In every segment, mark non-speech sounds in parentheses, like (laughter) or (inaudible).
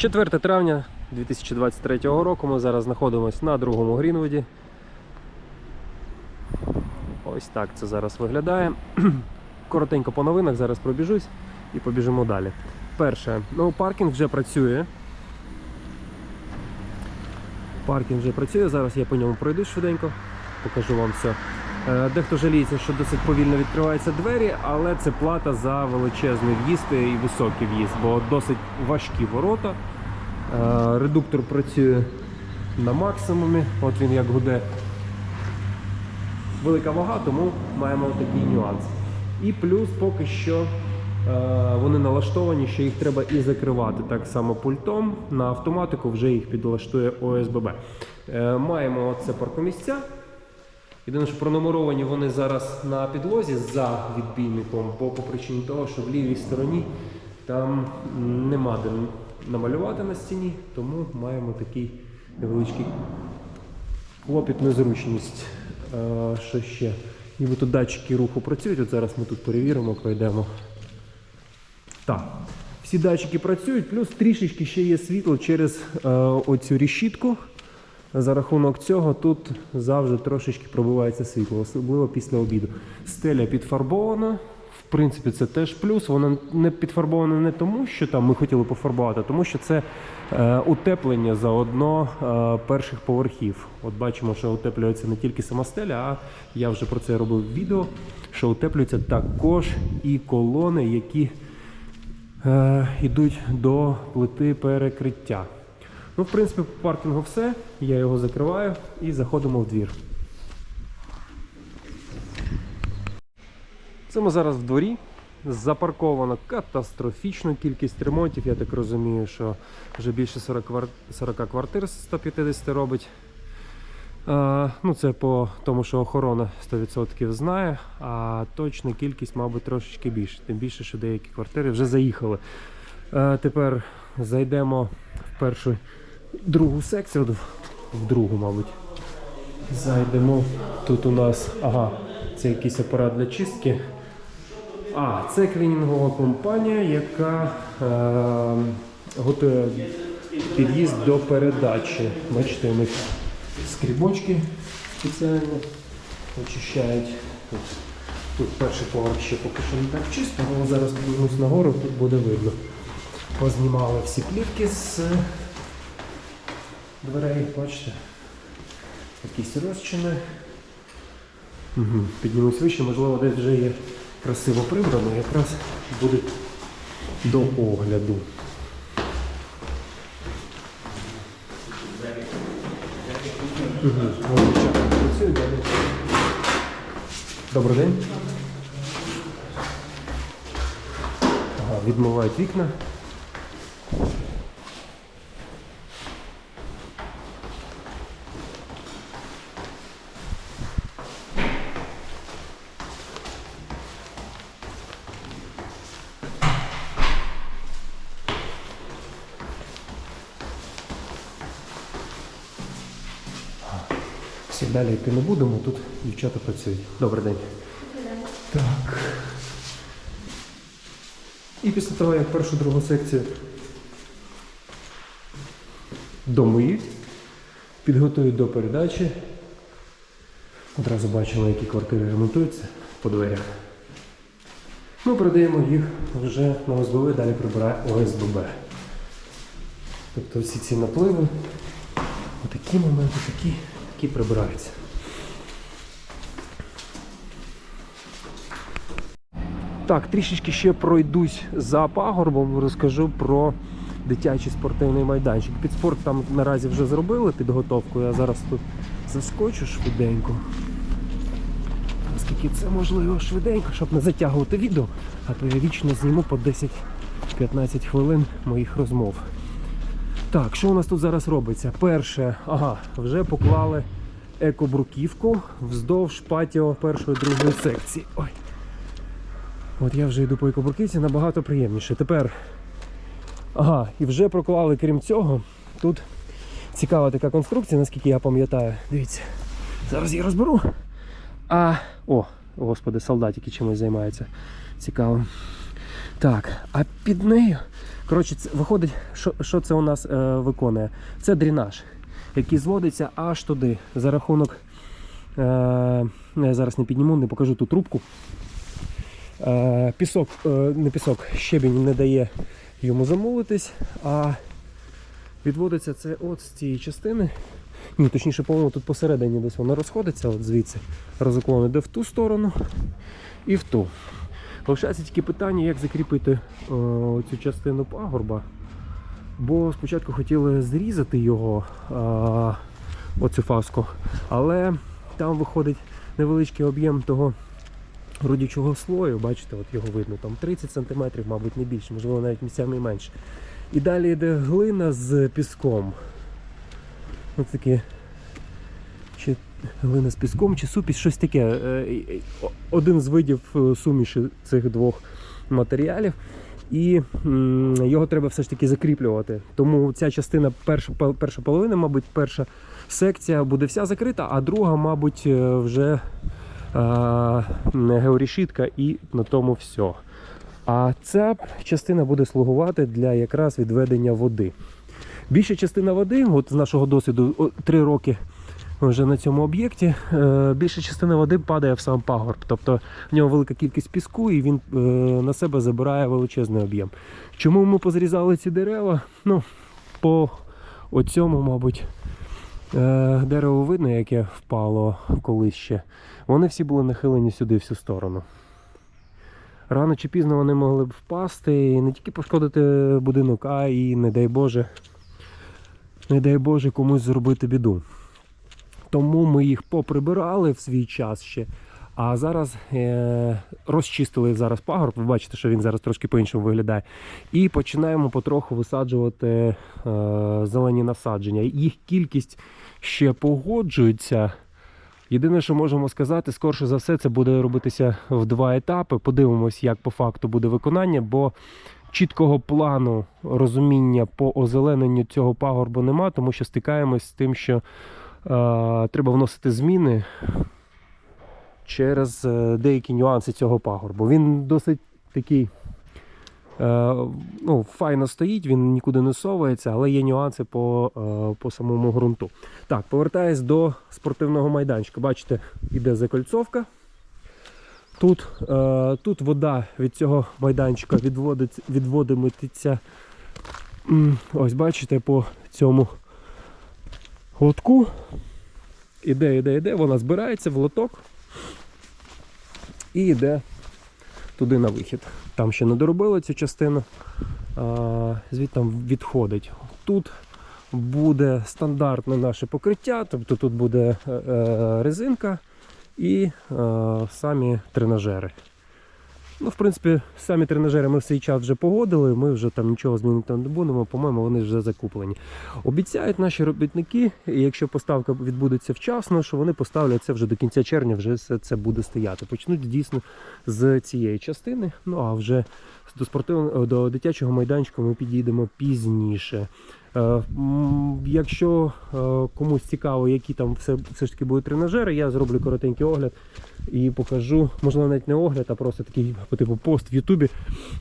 4 травня 2023 року ми зараз знаходимося на другому Грінвуді. Ось так це зараз виглядає. (clears throat) Коротенько по новинах зараз пробіжусь і побіжимо далі. Перше, ну паркінг вже працює. Паркінг вже працює, зараз я по ньому пройду швиденько, покажу вам все. Е, Дехто жаліється, що досить повільно відкриваються двері, але це плата за величезний в'їзд і високий в'їзд, бо досить важкі ворота. Е, Редуктор працює на максимумі, от він як гуде. Велика вага, тому маємо такий нюанс. І плюс поки що е, вони налаштовані, що їх треба і закривати так само пультом. На автоматику вже їх підлаштує ОСББ. Маємо це паркомісця. Єдине, що пронумеровані вони зараз на підлозі за відбійником, по, по причині того, що в лівій стороні там нема де намалювати на стіні, тому маємо такий невеличкий клопіт, незручність. Е, що ще? Нібито датчики руху працюють. От зараз ми тут перевіримо, пройдемо. Так, всі датчики працюють, плюс трішечки ще є світло через е, оцю решітку. За рахунок цього тут завжди трошечки пробивається світло, особливо після обіду. Стеля підфарбована. В принципі, це теж плюс. Вона не підфарбована не тому, що там ми хотіли пофарбувати, а тому що це е, утеплення заодно е, перших поверхів. От бачимо, що утеплюється не тільки сама стеля, а я вже про це робив відео, що утеплюються також і колони, які е, йдуть до плити перекриття. Ну, в принципі, по паркінгу все. Я його закриваю і заходимо в двір. Це ми зараз в дворі. Запарковано катастрофічну кількість ремонтів. Я так розумію, що вже більше 40, квар... 40 квартир з 150 робить. А, ну, це по тому, що охорона 100% знає, а точна кількість, мабуть, трошечки більше. Тим більше, що деякі квартири вже заїхали. А, тепер зайдемо в першу другу секцію, в другу, мабуть. Зайдемо. Тут у нас, ага, це якийсь апарат для чистки. А, це клінінгова компанія, яка е, готує під'їзд до передачі. Бачите, у них скрібочки спеціально очищають. Тут, тут перший поверх ще поки що не так чисто, але зараз піднімусь нагору, тут буде видно. Познімали всі плівки з дверей, бачите? Якісь розчини. Угу. Піднімусь вище, можливо, десь вже є красиво прибрано, якраз буде до огляду. Добрий день. Ага, відмивають вікна. Всі далі йти не будемо, тут дівчата працюють. Добрий день. Так. І після того, як першу другу секцію домиють, підготують до передачі. Одразу бачили, які квартири ремонтуються по дверях. Ми передаємо їх вже на ОСББ, далі прибирає ОСББ. Тобто всі ці напливи, отакі моменти, такі, такі прибираються. Так, трішечки ще пройдусь за пагорбом, розкажу про дитячий спортивний майданчик. Під спорт там наразі вже зробили підготовку. Я зараз тут заскочу швиденько. Наскільки це можливо швиденько, щоб не затягувати відео, а то я вічно зніму по 10-15 хвилин моїх розмов. Так, що у нас тут зараз робиться? Перше, ага, вже поклали екобруківку вздовж патіо першої другої секції. Ой. От я вже йду по екобруківці, набагато приємніше. Тепер, ага, і вже проклали, крім цього, тут цікава така конструкція, наскільки я пам'ятаю. Дивіться, зараз я розберу. А, о, господи, солдатики чимось займаються. Цікаво. Так, а під нею, коротше, виходить, що, що це у нас е, виконує? Це дренаж, який зводиться аж туди за рахунок. Е, я зараз не підніму, не покажу ту трубку. Е, пісок, е, не пісок, щебінь не дає йому замовитись, а відводиться це от з цієї частини. Ні, точніше, по-моєму, тут посередині десь воно розходиться, от звідси. Розуклон іде в ту сторону і в ту. Лишається тільки питання, як закріпити о, цю частину пагорба. Бо спочатку хотіли зрізати його, а, оцю фаску, але там виходить невеличкий об'єм того родючого слою, бачите, от його видно, там 30 см, мабуть, не більше, можливо, навіть місцями і менше. І далі йде глина з піском. Ось такі глина з піском, чи супіс, щось таке. Е, Один з видів е, суміші цих двох матеріалів. І його треба все ж таки закріплювати. Тому ця частина, перша, перша половина, мабуть, перша секція буде вся закрита, а друга, мабуть, е, вже е, георішітка і на тому все. А ця частина буде слугувати для якраз відведення води. Більша частина води, от з нашого досвіду, о, три роки вже на цьому об'єкті, е, більша частина води падає в сам пагорб. Тобто в нього велика кількість піску і він е, на себе забирає величезний об'єм. Чому ми позрізали ці дерева? Ну, по оцьому, мабуть, е, дерево видно, яке впало колись ще. Вони всі були нахилені сюди всю сторону. Рано чи пізно вони могли б впасти і не тільки пошкодити будинок, а і, не дай Боже, не дай Боже комусь зробити біду. Тому ми їх поприбирали в свій час ще. А зараз е- розчистили зараз пагорб. Ви бачите, що він зараз трошки по-іншому виглядає. І починаємо потроху висаджувати е- зелені насадження. Їх кількість ще погоджується. Єдине, що можемо сказати, скорше за все, це буде робитися в два етапи. Подивимось, як по факту буде виконання, бо чіткого плану розуміння по озелененню цього пагорбу нема, тому що стикаємось з тим, що треба вносити зміни через е, деякі нюанси цього пагорбу. Він досить такий. е, Ну, файно стоїть, він нікуди не совається, але є нюанси по, е, по самому ґрунту. Так, повертаюсь до спортивного майданчика. Бачите, іде закольцовка. Тут, е, тут вода від цього майданчика відводить, відводиметься. Ось бачите, по цьому лотку. Іде, іде, іде, вона збирається в лоток і йде туди на вихід. Там ще не доробили цю частину, звідти відходить. Тут буде стандартне наше покриття, тобто тут буде е, е, резинка і е, самі тренажери. Ну, в принципі, самі тренажери ми в цей час вже погодили, ми вже там нічого змінити не будемо, по-моєму, вони вже закуплені. Обіцяють наші робітники, якщо поставка відбудеться вчасно, що вони поставлять це вже до кінця червня, вже все це буде стояти. Почнуть дійсно з цієї частини. Ну а вже до спортивного до дитячого майданчика ми підійдемо пізніше. Е, Якщо е, комусь цікаво, які там все, все ж таки будуть тренажери, я зроблю коротенький огляд і покажу, можливо, навіть не огляд, а просто такий типу пост в Ютубі,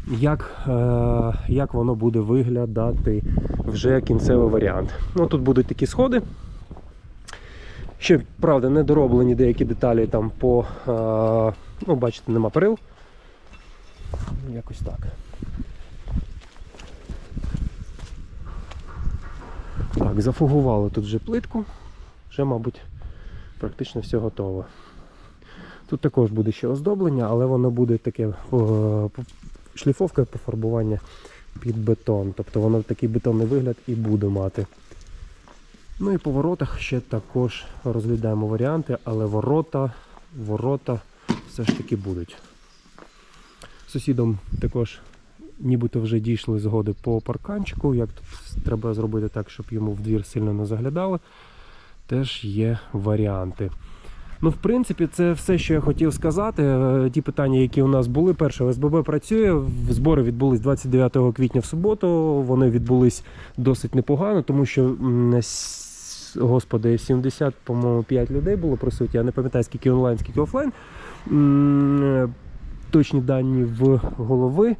як, е, як воно буде виглядати вже кінцевий варіант. Ну, тут будуть такі сходи. Ще, правда, не дороблені деякі деталі там по. Ну, бачите, нема перил. Якось так. Так, зафугували тут вже плитку. Вже, мабуть, практично все готово. Тут також буде ще оздоблення, але воно буде таке о, шліфовка пофарбування під бетон. Тобто воно такий бетонний вигляд і буде мати. Ну і по воротах ще також розглядаємо варіанти, але ворота, ворота все ж таки будуть. Сусідом також нібито вже дійшли згоди по парканчику, як тут треба зробити так, щоб йому в двір сильно не заглядали. Теж є варіанти. Ну, в принципі, це все, що я хотів сказати. Е, Ті питання, які у нас були. Перше, ОСББ працює. Збори відбулись 29 квітня в суботу. Вони відбулись досить непогано, тому що господи, 70, по-моєму, 5 людей було присутні. Я не пам'ятаю, скільки онлайн, скільки офлайн. Е, Точні дані в голови.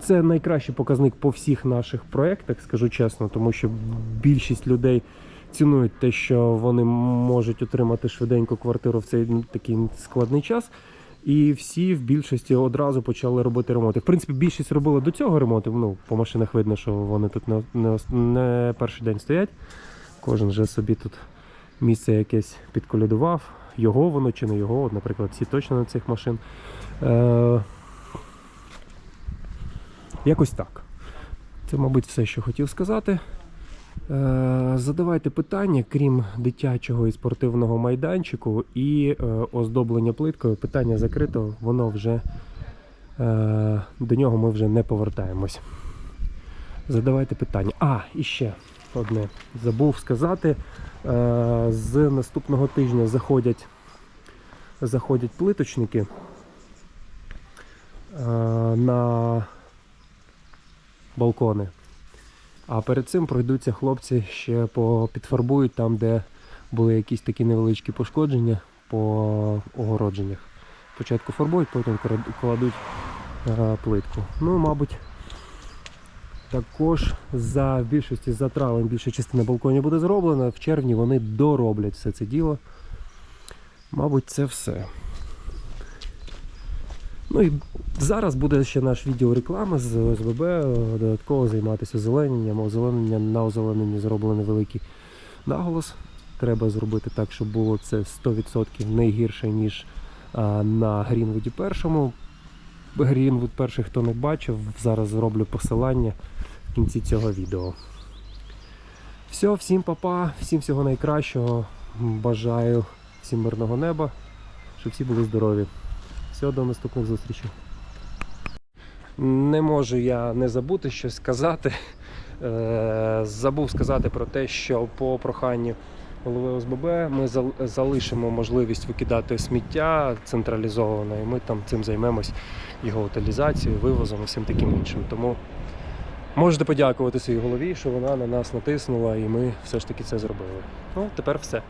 Це найкращий показник по всіх наших проєктах, скажу чесно, тому що більшість людей цінують те, що вони можуть отримати швиденько квартиру в цей такий складний час. І всі в більшості одразу почали робити ремонти. В принципі, більшість робила до цього ремонту. Ну, по машинах видно, що вони тут не, не, не перший день стоять. Кожен вже собі тут місце якесь підколядував. Його воно чи не його. От, наприклад, ці точно на цих машин. Е, якось так. Це, мабуть, все, що хотів сказати. Е, Задавайте питання, крім дитячого і спортивного майданчику і е, оздоблення плиткою. Питання закрито, воно вже е, до нього ми вже не повертаємось. Задавайте питання. А, і ще одне. Забув сказати. Е, З наступного тижня заходять, заходять плиточники е, на балкони. А перед цим пройдуться хлопці ще по підфарбують там, де були якісь такі невеличкі пошкодження по огородженнях. Спочатку фарбують, потім кладуть е, плитку. Ну, мабуть, також за в більшості за травень більша частина балконів буде зроблена. В червні вони дороблять все це діло. Мабуть, це все. Ну і зараз буде ще наш відео реклами з ОСББ, е, додатково займатися озелененням. Озеленення на озелененні зроблений великий наголос. Треба зробити так, щоб було це 100% не гірше, ніж а, на Грінвуді першому. Грінвуд перший, хто не бачив, зараз зроблю посилання кінці цього відео. Все, всім папа, всім всього найкращого. Бажаю всім мирного неба, щоб всі були здорові. Всього до наступних зустрічей. Не можу я не забути щось сказати. Е, Забув сказати про те, що по проханню голови ОСББ ми залишимо можливість викидати сміття централізовано, і ми там цим займемось його утилізацією, вивозом і всім таким іншим. Тому можете подякувати своїй голові, що вона на нас натиснула, і ми все ж таки це зробили. Ну, тепер все.